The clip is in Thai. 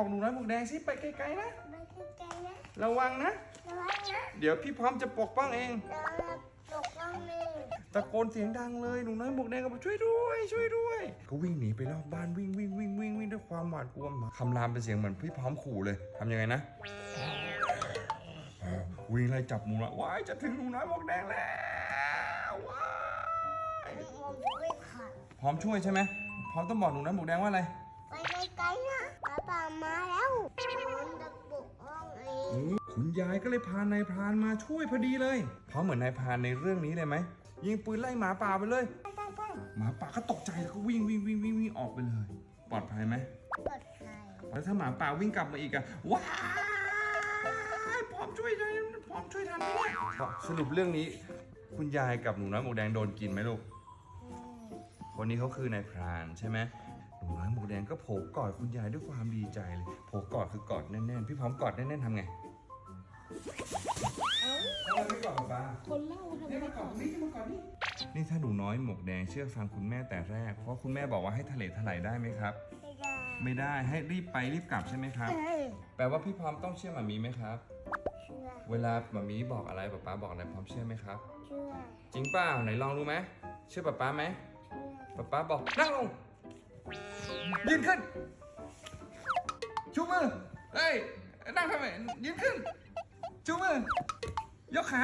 บอกหนูน้อยหมวกแดงสิไปไกลๆนะ ไปไกลๆนะระวังนะ ระวังนะเดี๋ยวพี่พร้อมจะปกป้องเอง เราปกป้องหนึ่งตะโกนเสียงดังเลยหนูน้อยหมวกแดงก็บอกช่วยด้วย ช่วยด้วยก็วิ่งหนีไปรอบบ้านวิ่งวิ่งวิ่งวิ่งวิ่งด้วยความหวาดกลัวคำรามเป็นเสียงเหมือนพี่พร้อมขู่เลยทำยังไงนะ วิ่งไล่จับหนูน้อยว้ายจะถึงหนูน้อยหมวกแดงแล้วว้ายผมไม่ขัดพร้อมช่วยใช่ไหมพร้อมต้องบอกหนูน้อยหมวกแดงว่าอะไร ไปไกลๆนะป้าป่ามาแล้วผมจะปกป้องเอง โอ้ คุณยายก็เลยพานายพรานมาช่วยพอดีเลยเพราะเหมือนนายพรานในเรื่องนี้เลยไหมยิงปืนไล่หมาป่าไปเลยไปไปหมาป่าก็ตกใจแล้วก็วิ่งวิ่งวิ่งวิ่งวิ่งออกไปเลย ปลอดภัยไหมปลอดภัยแล้วถ้าหมาป่าวิ่งกลับมาอีกอะว้ายพร้อมช่วยทันพร้อมช่วยทันไหมเนี่ยสรุปเรื่องนี้ คุณยายกับหนูน้อยหมูแดงโดนกินไหมลูกอืมคนนี้เขาคือนายพรานใช่ไหมหนูน้อยหมู แดงก็โผล่กอดคุณยายด้วยความดีใจเลยโผล่กอดคือกอดแน่นๆ พี่พร้อมกอดแน่นๆทำไงเอ้าทำไมไม่กอดป้าคนเล่าทำไมนี่มาก่อนนี่มาก่อนนี่นี่ถ้าหนูน้อยหมวกแดงเชื่อฟังคุณแม่แต่แรก เพราะคุณแม่บอกว่าให้ทะเลทลายได้ไหมครับ ไม่ได้ไม่ได้ให้รีบไปรีบกลับใช่ไหมครับ เอ้ยแปลว่าพี่พร้อมต้องเชื่อหมามีไหมครับ เชื่อเวลาหมามีบอกอะไรป๊าป๊าบอกอะไรพร้อมเชื่อไหมครับ เชื่อจริงเปล่าไหนลองดูไหมเชื่อป๊าป๊าไหมเชื่อป๊าป๊าบอกนั่งลง ยืนขึ้น ชูมือ เอ้ย นั่งทำไม ยืนขึ้น ชูมือ ยกขา